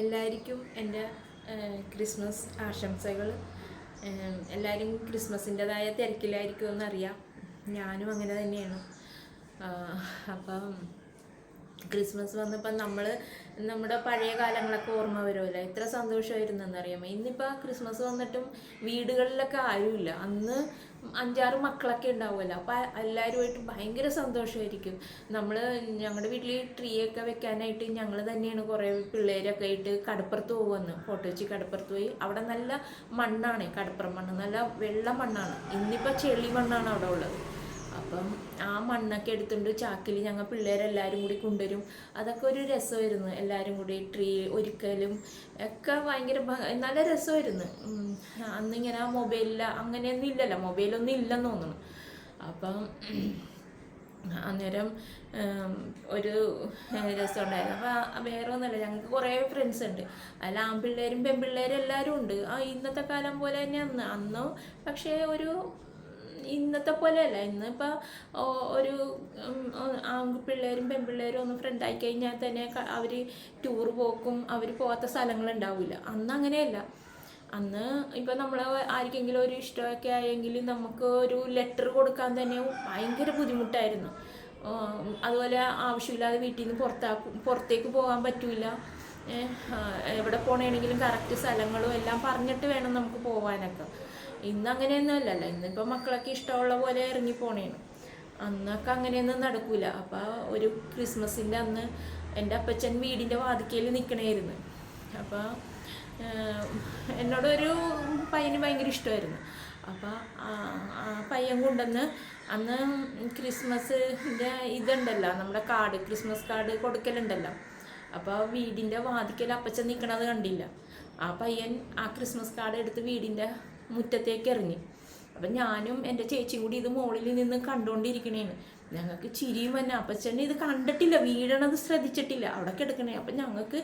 എല്ലാവർക്കും എന്റെ ക്രിസ്മസ് ആശംസകൾ. എല്ലാവരും ക്രിസ്മസിന്റെതായ തിരക്കിലായിരിക്കുമെന്നറിയാം. ഞാനും അങ്ങനെ തന്നെയാണ്. അപ്പം ക്രിസ്മസ് വന്നപ്പോൾ നമ്മൾ നമ്മുടെ പഴയ കാലങ്ങളൊക്കെ ഓർമ്മ വരുമല്ലോ എത്ര സന്തോഷമായിരുന്നു എന്നറിയാമോ ഇന്നിപ്പോൾ ക്രിസ്മസ് വന്നിട്ടും വീടുകളിലൊക്കെ ആരുമില്ല. അന്ന് അഞ്ചാറ് മക്കളൊക്കെ ഉണ്ടാവുമല്ലോ. അപ്പോൾ എല്ലാവരുമായിട്ട് ഭയങ്കര സന്തോഷമായിരിക്കും നമ്മൾ ഞങ്ങളുടെ വീട്ടിൽ ട്രീയൊക്കെ വെക്കാനായിട്ട് ഞങ്ങൾ തന്നെയാണ് കുറേ പിള്ളേരൊക്കെ ആയിട്ട് കടപ്പുറത്ത് പോകുമെന്ന് ഫോട്ടോ വെച്ച് കടപ്പുറത്ത് പോയി. അവിടെ നല്ല മണ്ണാണ് കടപ്പുറം മണ്ണ്. നല്ല വെള്ള മണ്ണാണ്. ഇന്നിപ്പോൾ ചെളി മണ്ണാണ് അവിടെ ഉള്ളത്. അപ്പം ആ മണ്ണൊക്കെ എടുത്തുകൊണ്ട് ചാക്കിൽ ഞങ്ങൾ പിള്ളേരെല്ലാവരും കൂടി കൊണ്ടുവരും. അതൊക്കെ ഒരു രസമായിരുന്നു. എല്ലാവരും കൂടി ട്രീ ഒരുക്കലും ഒക്കെ ഭയങ്കര നല്ല രസമായിരുന്നു. അന്നിങ്ങനെ മൊബൈലിൽ അങ്ങനെയൊന്നും ഇല്ലല്ലോ. മൊബൈലൊന്നും ഇല്ലെന്ന് തോന്നുന്നു. അപ്പം അന്നേരം ഒരു രസം ഉണ്ടായിരുന്നു അപ്പോൾ വേറെ ഒന്നുമില്ല. ഞങ്ങൾക്ക് കുറേ ഫ്രണ്ട്സ് ഉണ്ട്. അതിൽ ആൺപിള്ളേരും പെൺപിള്ളേരും എല്ലാവരും ഉണ്ട്. ആ ഇന്നത്തെ കാലം പോലെ തന്നെ അന്ന്. അന്നോ പക്ഷേ ഒരു ഇന്നത്തെ പോലെയല്ല. ഇന്നിപ്പോൾ ഒരു ആൺപിള്ളേരും പെൺപിള്ളേരും ഒന്ന് ഫ്രണ്ടായി കഴിഞ്ഞാൽ തന്നെ അവർ ടൂർ പോക്കും അവർ പോകാത്ത സ്ഥലങ്ങളുണ്ടാവില്ല അന്ന് അങ്ങനെയല്ല. അന്ന് ഇപ്പം നമ്മൾ ആർക്കെങ്കിലും ഒരു ഇഷ്ടമൊക്കെ ആയെങ്കിൽ നമുക്ക് ഒരു ലെറ്റർ കൊടുക്കാൻ തന്നെ ഭയങ്കര ബുദ്ധിമുട്ടായിരുന്നു. അതുപോലെ ആവശ്യമില്ലാതെ വീട്ടിൽ നിന്ന് പുറത്താക്കും പുറത്തേക്ക് പോകാൻ പറ്റില്ല എവിടെ പോകണമെങ്കിലും കറക്റ്റ് സ്ഥലങ്ങളും എല്ലാം പറഞ്ഞിട്ട് വേണം നമുക്ക് പോകാനൊക്കെ ഇന്ന് അങ്ങനെയൊന്നും അല്ലല്ലോ. ഇന്നിപ്പോൾ മക്കളൊക്കെ ഇഷ്ടമുള്ള പോലെ ഇറങ്ങി പോണേണ് അന്നൊക്കെ അങ്ങനെയൊന്നും നടക്കൂല. അപ്പോൾ ഒരു ക്രിസ്മസിന്റെ അന്ന് എന്റെ അപ്പച്ചൻ വീടിന്റെ വാതിക്കയിൽ നിൽക്കണമായിരുന്നു അപ്പോൾ എന്നോടൊരു പയ്യന് ഭയങ്കര ഇഷ്ടമായിരുന്നു. അപ്പോൾ ആ പയ്യൻ കൊണ്ടുവന്ന് അന്ന് ക്രിസ്മസിന്റെ ഇതുണ്ടല്ലോ. നമ്മുടെ കാർഡ് ക്രിസ്മസ് കാർഡ് കൊടുക്കലുണ്ടല്ലോ. അപ്പോൾ വീടിന്റെ വാതിക്കൽ അപ്പച്ചൻ നിൽക്കണത് കണ്ടില്ല. ആ പയ്യൻ ആ ക്രിസ്മസ് കാർഡ് എടുത്ത് വീടിന്റെ മുറ്റത്തേക്ക് ഇറങ്ങി അപ്പം ഞാനും എന്റെ ചേച്ചിയും കൂടി ഇത് മുകളിൽ നിന്ന് കണ്ടുകൊണ്ടിരിക്കണേന് ഞങ്ങൾക്ക് ചിരിയും തന്നെ അപ്പച്ചൻ ഇത് കണ്ടിട്ടില്ല. വീടണത് ശ്രദ്ധിച്ചിട്ടില്ല. അവിടെ കിടക്കണേ. അപ്പം ഞങ്ങൾക്ക്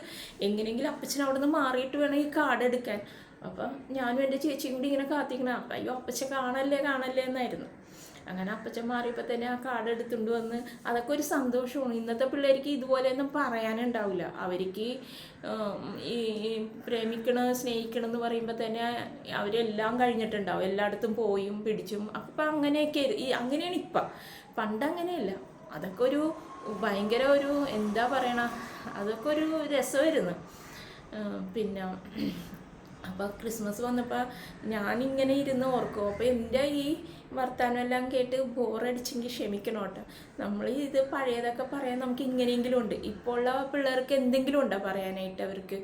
എങ്ങനെയെങ്കിലും അപ്പച്ചൻ അവിടെ നിന്ന് മാറിയിട്ട് വേണം ഈ കാർഡ് എടുക്കാൻ. അപ്പം ഞാനും എന്റെ ചേച്ചിയും കൂടി ഇങ്ങനെ കാത്തിക്കണം അപ്പം അയ്യോ അപ്പച്ച കാണല്ലേ കാണല്ലേ എന്നായിരുന്നു. അങ്ങനെ അപ്പച്ചൻ മാറിയപ്പോൾ തന്നെ ആ കാർഡ് എടുത്തുകൊണ്ട് വന്ന് അതൊക്കെ ഒരു സന്തോഷമാണ് ഇന്നത്തെ പിള്ളേർക്ക് ഇതുപോലെയൊന്നും പറയാനുണ്ടാവില്ല അവർക്ക് ഈ പ്രേമിക്കണം സ്നേഹിക്കണം എന്ന് പറയുമ്പോൾ തന്നെ അവരെല്ലാം കഴിഞ്ഞിട്ടുണ്ടാവും. എല്ലായിടത്തും പോയും പിടിച്ചും. അപ്പം അങ്ങനെയൊക്കെ ഈ അങ്ങനെയാണ് ഇപ്പം. പണ്ട് അങ്ങനെയല്ല. അതൊക്കെ ഒരു ഭയങ്കര ഒരു എന്താ പറയണ അതൊക്കെ ഒരു രസമായിരുന്നു. പിന്നെ അപ്പോൾ ക്രിസ്മസ് വന്നപ്പോൾ ഞാനിങ്ങനെ ഇരുന്ന് ഓർക്കും. അപ്പോൾ എന്റെ ഈ വർത്താനം എല്ലാം കേട്ട് ബോറടിച്ചെങ്കിൽ ക്ഷമിക്കണം കേട്ടോ. നമ്മൾ ഇത് പഴയതൊക്കെ പറയാൻ നമുക്ക് ഇങ്ങനെയെങ്കിലും ഉണ്ട്. ഇപ്പോൾ ഉള്ള പിള്ളേർക്ക് എന്തെങ്കിലും ഉണ്ടോ പറയാനായിട്ട് അവർക്ക്?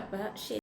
അപ്പോൾ ശരി.